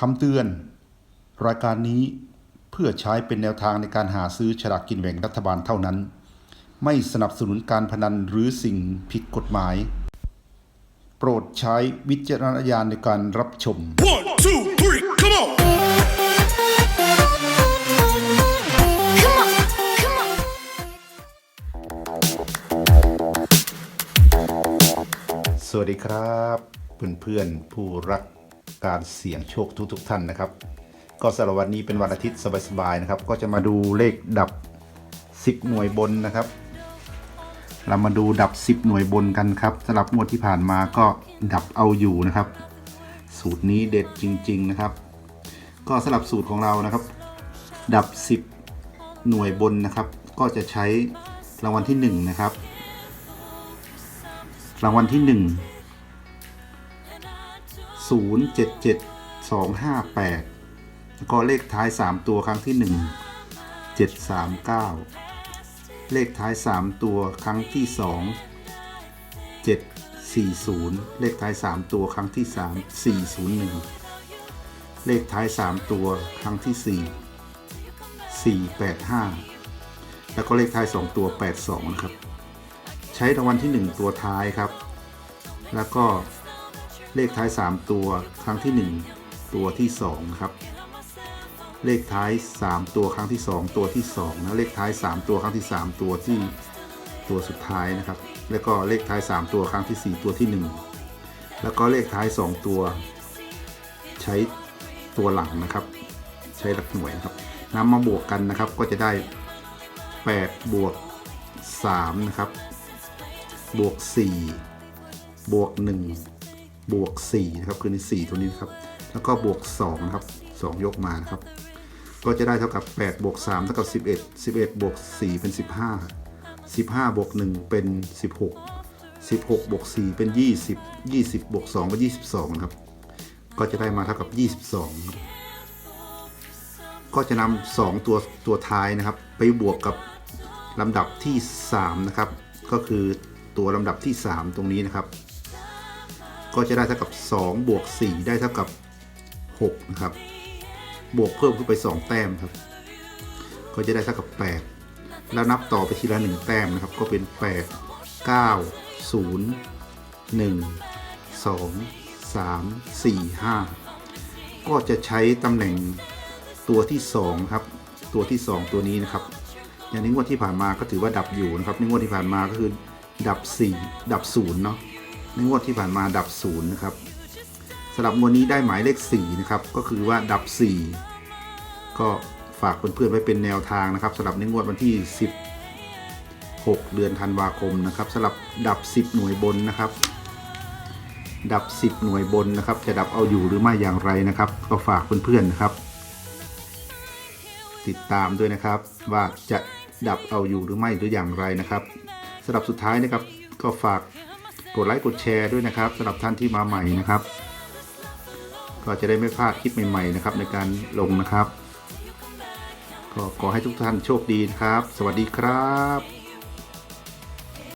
คำเตือน รายการนี้เพื่อใช้เป็นแนวทางในการหาซื้อฉลากกินแบ่งรัฐบาลเท่านั้น ไม่สนับสนุนการพนันหรือสิ่งผิดกฎหมาย โปรดใช้วิจารณญาณในการรับชม One, two, three, come on! Come on, come on. สวัสดีครับ เพื่อนๆผู้รัก การเสี่ยงโชคทุกๆท่านนะครับ ก็สำหรับวันนี้เป็นวันอาทิตย์สบายๆนะครับ ก็จะมาดูเลขดับ 10 หน่วยบนนะครับ เรามาดูดับ 10 หน่วยบนกันครับสำหรับงวดที่ผ่านมาก็ดับเอาอยู่นะครับ สูตรนี้เด็ดจริง ๆนะครับ ก็สำหรับสูตรของเรานะครับ ดับ 10 หน่วยบนนะครับ ก็จะใช้รางวัลที่1นะครับรางวัลที่ห นึ่งศูนย์เจ็ดเจ็ดสองห้าแปดแล้วก็เลขท้ายสามตัวครั้งที่หนึ่งเจ็ดสามเก้าเลขท้ายสามตัวครั้งที่สองเจ็ดสี่ศูนย์เลขท้ายสามตัวครั้งที่สามสี่ศูนย์หนึ่งเลขท้ายสามตัวครั้งที่สี่สี่แปดห้าแล้วก็เลขท้ายสองตัวแปดสองนะครับ ใช้รางวัลที่ 1 ตัวท้ายครับ แล้วก็ เลขท้าย 3 ตัวครั้งที่ 1 ตัวที่2นะครับ เลขท้าย 3 ตัวครั้งที่ 2 ตัวที่2นะเลขท้าย 3 ตัวครั้งที่ 3 ตัวที่ตัวสุดท้ายนะครับ แล้วก็เลขท้าย 3 ตัวครั้งที่ 4 ตัวที่ 1 แล้วก็เลขท้าย 2 ตัว ใช้ตัวหลังนะครับ ใช้หลักหน่วยนะครับนำมาบวกกันนะครับก็จะได้8บวก3นะครับ บวก 4 บวก 1 บวก4นะครับคือใน4ตัวนี้นครับ แล้วก็บวก2นะครับ2 ยกมานะครับ ก็จะได้เท่ากับ8บวก3เท่ากับ11 11บวก4เป็น 15 15บวก1เป็น 16 16บวก4เป็น 20 20บวก2เป็น 22นะครับ ก็จะได้มาเท่ากับ 22ครับก็จะนำ2ตัวตัวท้ายนะครับ ไปบวกกับลำดับที่ 3 นะครับ ก็คือตัวลำดับที่ 3 ตรงนี้นะครับ ก็จะได้เท่ากับ 2 บวก 4 ได้เท่ากับ 6 นะครับ บวกเพิ่มขึ้นไป 2 แต้มครับ ก็จะได้เท่ากับ 8 แล้วนับต่อไปทีละ 1 แต้มนะครับ ก็เป็น 8 9 0 1 2 3 4 5 ก็จะใช้ตำแหน่งตัวที่ 2 ครับ ตัวที่ 2 ตัวนี้นะครับ อย่างนี้งวดที่ผ่านมาก็ถือว่าดับอยู่นะครับในงวดที่ผ่านมาก็คือดับ 4 ดับ0เนาะ ในงวดที่ผ่านมาดับ0นะครับสำหรับงวดนี้ได้หมายเลข4นะครับก็คือว่าดับ 4 ก็ฝากเพื่อนๆไว้เป็นแนวทางนะครับสำหรับในงวดวันที่ 16 เดือนธันวาคมนะครับสำหรับดับ 10 หน่วยบนนะครับ ดับ 10 หน่วยบนนะครับ จะดับเอาอยู่หรือไม่อย่างไรนะครับ ก็ฝากเพื่อนๆนะครับ ติดตามด้วยนะครับว่าจะดับเอาอยู่หรือไม่หรืออย่างไรนะครับสำหรับสุดท้ายนะครับก็ฝาก กดไลค์กดแชร์ด้วยนะครับสำหรับท่านที่มาใหม่นะครับ ก็จะได้ไม่พลาดคลิปใหม่ๆนะครับในการลงนะครับ ก็ขอให้ทุกท่านโชคดีนะครับ สวัสดีครับ